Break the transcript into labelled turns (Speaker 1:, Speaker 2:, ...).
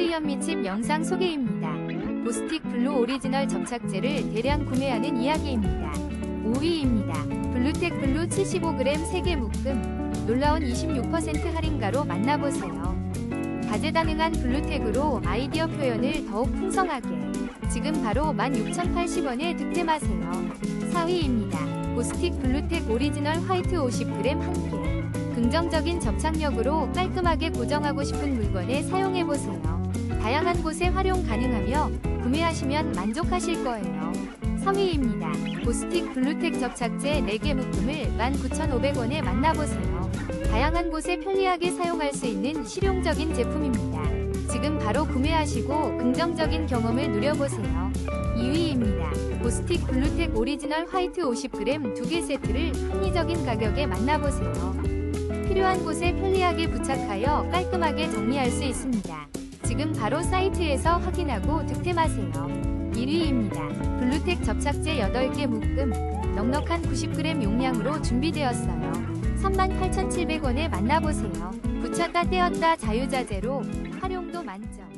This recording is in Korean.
Speaker 1: 소리 현미칩 영상 소개입니다. 보스틱 블루 오리지널 접착제를 대량 구매하는 이야기입니다. 5위입니다. 블루텍 블루 75g 3개 묶음 놀라운 26% 할인가로 만나보세요. 다재다능한 블루텍으로 아이디어 표현을 더욱 풍성하게 지금 바로 16,080원에 득템하세요. 4위입니다. 보스틱 블루텍 오리지널 화이트 50g 1개 긍정적인 접착력으로 깔끔하게 고정하고 싶은 물건에 사용해보세요. 다양한 곳에 활용 가능하며 구매하시면 만족하실 거예요. 3위입니다. 보스틱 블루텍 접착제 4개 묶음을 19,500원에 만나보세요. 다양한 곳에 편리하게 사용할 수 있는 실용적인 제품입니다. 지금 바로 구매하시고 긍정적인 경험을 누려보세요. 2위입니다. 보스틱 블루텍 오리지널 화이트 50g 2개 세트를 합리적인 가격에 만나보세요. 필요한 곳에 편리하게 부착하여 깔끔하게 정리할 수 있습니다. 지금 바로 사이트에서 확인하고 득템하세요. 1위입니다. 블루텍 접착제 8개 묶음 넉넉한 90g 용량으로 준비되었어요. 38,700원에 만나보세요. 붙였다 떼었다 자유자재로 활용도 만점.